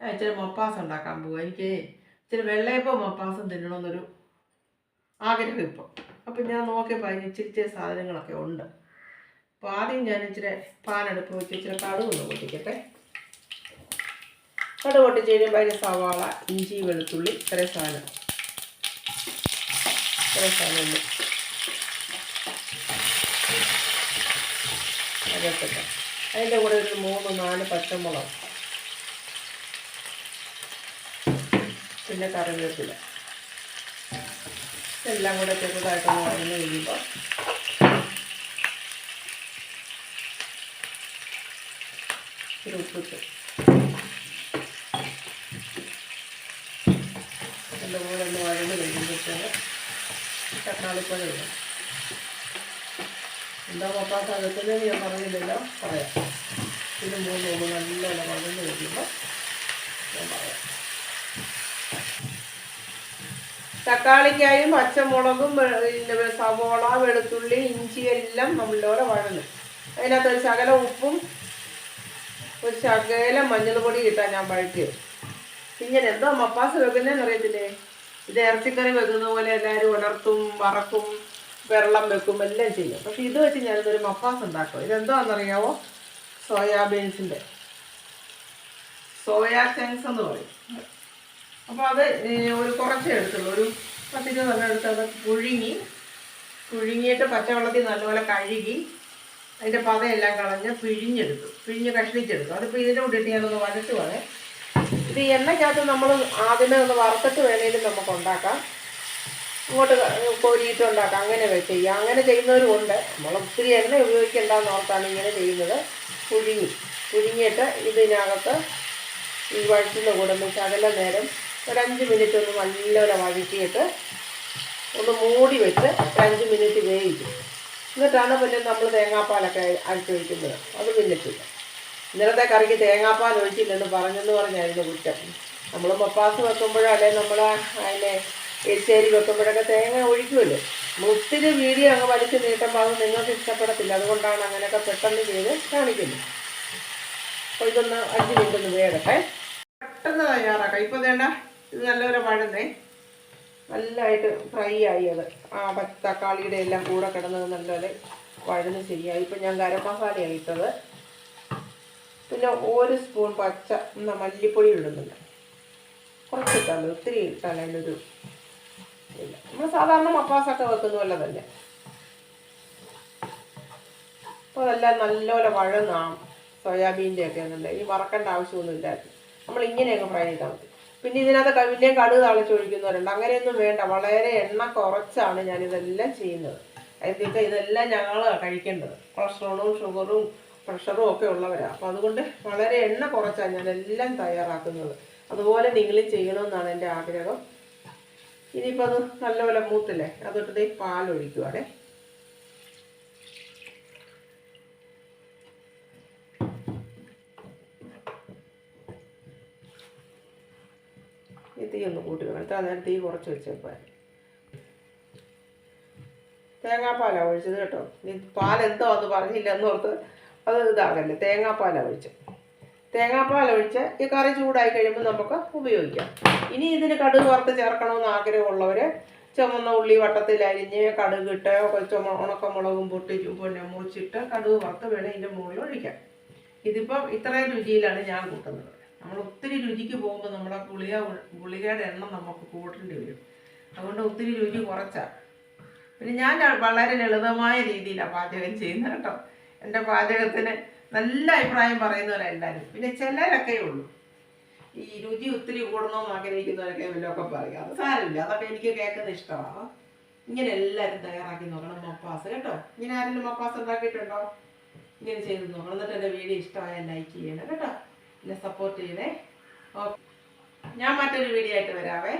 ഇച്ചിരി മൊപ്പാസ് ഉണ്ടാക്കാൻ പോകും എനിക്ക് ഇച്ചിരി വെള്ളയപ്പം മൊപ്പാസും തിന്നണമെന്നൊരു ആഗ്രഹം ഇപ്പോൾ അപ്പം ഞാൻ നോക്കിയപ്പോൾ അതിന് ഇച്ചിരി ഇച്ചിരി സാധനങ്ങളൊക്കെ ഉണ്ട്. അപ്പോൾ ആദ്യം ഞാൻ ഇച്ചിരി പാനെടുപ്പ് വെച്ച് ഇച്ചിരി കടുക് ഒന്ന് പൊട്ടിക്കട്ടെ. കടു പൊട്ടിച്ച് കഴിയുമ്പോൾ അതിന് സവാള ഇഞ്ചി വെളുത്തുള്ളി ഇത്രയും സാധനം. ഇത്രയും സാധനമുണ്ട് അതൊക്കെ അതിന്റെ കൂടെ ഒരു മൂന്ന് നാല് പച്ചമുളക്. പിന്നെ കറിവേപ്പില. എല്ലാം കൂടെ ചെറുതായിട്ട് വഴന്ന് കഴിയുമ്പോൾ ഒരു ഉപ്പിട്ട് എല്ലാം ഒന്ന് വഴന്ന് കഴിയുമ്പോഴത്തേക്ക് തക്കാളിപ്പഴം ഇടാം എന്താ പപ്പാത്ത അകത്തുന്നത് ഞാൻ പറഞ്ഞില്ലല്ലോ പറയാം. ഇത് മൂന്ന് മൂന്ന് നല്ലോണം വഴന്ന് കഴിയുമ്പോൾ ഞാൻ പറയാം. തക്കാളിക്കായും പച്ചമുളകും പിന്നെ സവോള വെളുത്തുള്ളി ഇഞ്ചി എല്ലാം നമ്മളിലൂടെ വഴങ്ങും അതിനകത്ത് ഒരു ശകല ഉപ്പും ഒരു ശകല മഞ്ഞൾപ്പൊടി കിട്ടാൻ ഞാൻ വഴറ്റിയത് ഇങ്ങനെ എന്തോ മപ്പാസ് വെക്കുന്നതെന്ന് അറിയത്തില്ലേ? ഇത് ഇറച്ചിക്കറി വെക്കുന്ന പോലെ എല്ലാവരും ഉണർത്തും വറക്കും വെള്ളം വെക്കും എല്ലാം ചെയ്യും. പക്ഷെ ഇത് വെച്ച് ഞാനിതൊരു മപ്പാസ് ഉണ്ടാക്കും. ഇതെന്തോന്നറിയാവോ സോയാബീൻസിന്റെ സോയാ ചങ്ക്സ് എന്ന് പറയും. അപ്പോൾ അത് ഒരു കുറച്ചേ എടുത്തുള്ളൂ. ഒരു പത്തിരുപതെണ്ണം എടുത്ത് അത് പുഴുങ്ങി പുഴുങ്ങിയിട്ട് പച്ചവെള്ളത്തിൽ നല്ലപോലെ കഴുകി അതിന്റെ പതയെല്ലാം കളഞ്ഞ് പിഴിഞ്ഞെടുത്തു. പിഴിഞ്ഞ് കഷ്ണിച്ചെടുത്തു. അതിപ്പോൾ ഇതിന്റെ ഇട്ട് ഞാനൊന്ന് പോലെ ഇത് എണ്ണയ്ക്കകത്ത് നമ്മൾ ആദ്യമേ ഒന്ന് വറുത്തിട്ട് വേണേലും നമുക്ക് ഉണ്ടാക്കാം. ഇങ്ങോട്ട് കോരിയിട്ട് ഉണ്ടാക്കാം. അങ്ങനെ ചെയ്യാം. അങ്ങനെ ചെയ്യുന്നവരും ഉണ്ട്. നമ്മൾ ഒത്തിരി എണ്ണ ഉപയോഗിക്കേണ്ടെന്ന് ഓർത്താണ് ഇങ്ങനെ ചെയ്യുന്നത്. പുഴുങ്ങി. പുഴുങ്ങിയിട്ട് ഇതിനകത്ത് ഈ വഴറ്റുന്ന കൂടെ ശകല നേരം ഒരു അഞ്ച് മിനിറ്റ് ഒന്ന് നല്ലപോലെ വഴറ്റിയിട്ട് ഒന്ന് മൂടി വെച്ച് ഒരു അഞ്ച് മിനിറ്റ് വേവിക്കും. എന്നിട്ടാണ് പിന്നെ നമ്മൾ തേങ്ങാപ്പാലൊക്കെ അഴിച്ചു വയ്ക്കുന്നത് അത് പിന്നിട്ടില്ല ഇന്നലത്തെ കറിക്ക് തേങ്ങാപ്പാൽ ഒഴിച്ചില്ലെന്ന് പറഞ്ഞെന്ന് പറഞ്ഞായിരുന്നു കുറ്റം. നമ്മൾ പപ്പാസ് വെക്കുമ്പോഴോ അല്ലെങ്കിൽ നമ്മൾ അതിനെ എരിശ്ശേരി വെക്കുമ്പോഴൊക്കെ തേങ്ങ ഒഴിക്കുമല്ലോ. ഒത്തിരി വീഡിയോ അങ്ങ് വലിച്ചു നീട്ടുമ്പോൾ അത് നിങ്ങൾക്ക് ഇഷ്ടപ്പെടത്തില്ല. അതുകൊണ്ടാണ് അങ്ങനെയൊക്കെ പെട്ടെന്ന് ചെയ്ത് കാണിക്കുന്നത്. അപ്പോൾ ഇതൊന്ന് അഞ്ച് മിനിറ്റ് ഒന്ന് വേടട്ടെ പെട്ടെന്ന് തയ്യാറാക്കാം. ഇപ്പോൾ വേണ്ട ഇത് നല്ലപോലെ വഴന്നേ. നല്ലതായിട്ട് ഫ്രൈ ആയി അത്. ആ തക്കാളിയുടെ എല്ലാം കൂടെ കിടന്നത് നല്ലപോലെ വഴന്ന് ശരിയായി. ഇപ്പം ഞാൻ ഗരം മസാലയാണ് ഇട്ടത്. പിന്നെ ഒരു സ്പൂൺ പച്ച മല്ലിപ്പൊടി ഇടുന്നുണ്ട്. കുറച്ച് ഇട്ടാൽ ഒത്തിരി ഇട്ടാൽ അതിനൊരു ഇല്ല. നമ്മൾ സാധാരണ മപ്പാസൊക്കെ വെക്കുന്ന പോലെ തന്നെ. അപ്പോൾ അതെല്ലാം നല്ലപോലെ വഴന്നാം. സോയാബീന്റെ ഒക്കെ എന്നുണ്ടെങ്കിൽ വറക്കേണ്ട ആവശ്യമൊന്നുമില്ലായിരുന്നു നമ്മൾ ഇങ്ങനെയൊക്കെ ഫ്രൈ ചെയ്താൽ മതി. പിന്നെ ഇതിനകത്ത് പിന്നെയും കടുക് തളിച്ചൊഴിക്കുന്നവരുണ്ട് അങ്ങനെയൊന്നും വേണ്ട. വളരെ എണ്ണ കുറച്ചാണ് ഞാൻ ഇതെല്ലാം ചെയ്യുന്നത്. അതിന്റെ ഇതെല്ലാം ഞങ്ങൾ കഴിക്കേണ്ടത്. കൊളസ്ട്രോളും ഷുഗറും പ്രഷറും ഒക്കെ ഉള്ളവരാണ് അപ്പോൾ അതുകൊണ്ട് വളരെ എണ്ണ കുറച്ചാണ് ഞാൻ എല്ലാം തയ്യാറാക്കുന്നത്. അതുപോലെ നിങ്ങളും ചെയ്യണമെന്നാണ് എന്റെ ആഗ്രഹം. ഇനിയിപ്പോൾ അത് നല്ലപോലെ മൂത്തില്ലേ? അതൊട്ട് പാലൊഴിക്കുവാണേ. തീ ഒന്ന് കൂട്ടി വെക്കണം. നേരം തീ കുറച്ച് വെച്ചേക്കാൻ തേങ്ങാപ്പാലാണ് ഒഴിച്ചത് കേട്ടോ. നീ പാലെന്തോ എന്ന് പറഞ്ഞില്ല എന്ന് ഓർത്ത് അത് ഇതാകല്ലേ തേങ്ങാപ്പാലാണ് ഒഴിച്ചത്. തേങ്ങാപ്പാൽ ഒഴിച്ച് ഈ കറി ചൂടായി കഴിയുമ്പോൾ നമുക്ക് ഉപയോഗിക്കാം. ഇനി ഇതിന് കടുക് വറുത്ത് ചേർക്കണമെന്ന് ആഗ്രഹമുള്ളവർ ചുമന്ന ഉള്ളി വട്ടത്തിൽ അരിഞ്ഞ് കടുക് ഇട്ട് ചുമ ഉണക്കമുളകും പൊട്ടി പിന്നെ മുറിച്ചിട്ട് കടുക് വറുത്ത് വേണേൽ ഇതിന്റെ മുകളിൽ ഒഴിക്കാം ഇതിപ്പം ഇത്രയും രുചിയിലാണ് ഞാൻ കൂട്ടുന്നത്. നമ്മൾ ഒത്തിരി രുചിക്ക് പോകുമ്പോൾ നമ്മുടെ ഗുളിക ഗുളികയുടെ എണ്ണം നമുക്ക് കൂട്ടേണ്ടി വരും. അതുകൊണ്ട് ഒത്തിരി രുചി കുറച്ചാണ് പിന്നെ ഞാൻ വളരെ ലളിതമായ രീതിയിലാണ് പാചകം ചെയ്യുന്നത് കേട്ടോ. എന്റെ പാചകത്തിന് നല്ല അഭിപ്രായം പറയുന്നവരെല്ലാവരും പിന്നെ ചിലരൊക്കെ ഉള്ളൂ. ഈ രുചി ഒത്തിരി കൂടണമെന്ന് ആഗ്രഹിക്കുന്നവരൊക്കെ വല്ലതൊക്കെ പറയും. അത് സാരമില്ല. അതൊക്കെ എനിക്ക് കേൾക്കുന്നത് ഇഷ്ടമാണ്? ഇങ്ങനെ എല്ലാവരും തയ്യാറാക്കി നോക്കണം മപ്പാസ് കേട്ടോ. ഇങ്ങനെ ആരെങ്കിലും മപ്പാസ് ഉണ്ടാക്കിയിട്ടുണ്ടോ? ഇങ്ങനെ ചെയ്ത് നോക്കണം. എന്നിട്ട് എന്റെ വീഡിയോ ഇഷ്ടമായാൽ ലൈക്ക് ചെയ്യണം കേട്ടോ. എന്നെ സപ്പോർട്ട് ചെയ്തേ. ഓക്കെ ഞാൻ മറ്റൊരു വീഡിയോ ആയിട്ട് വരാവേ.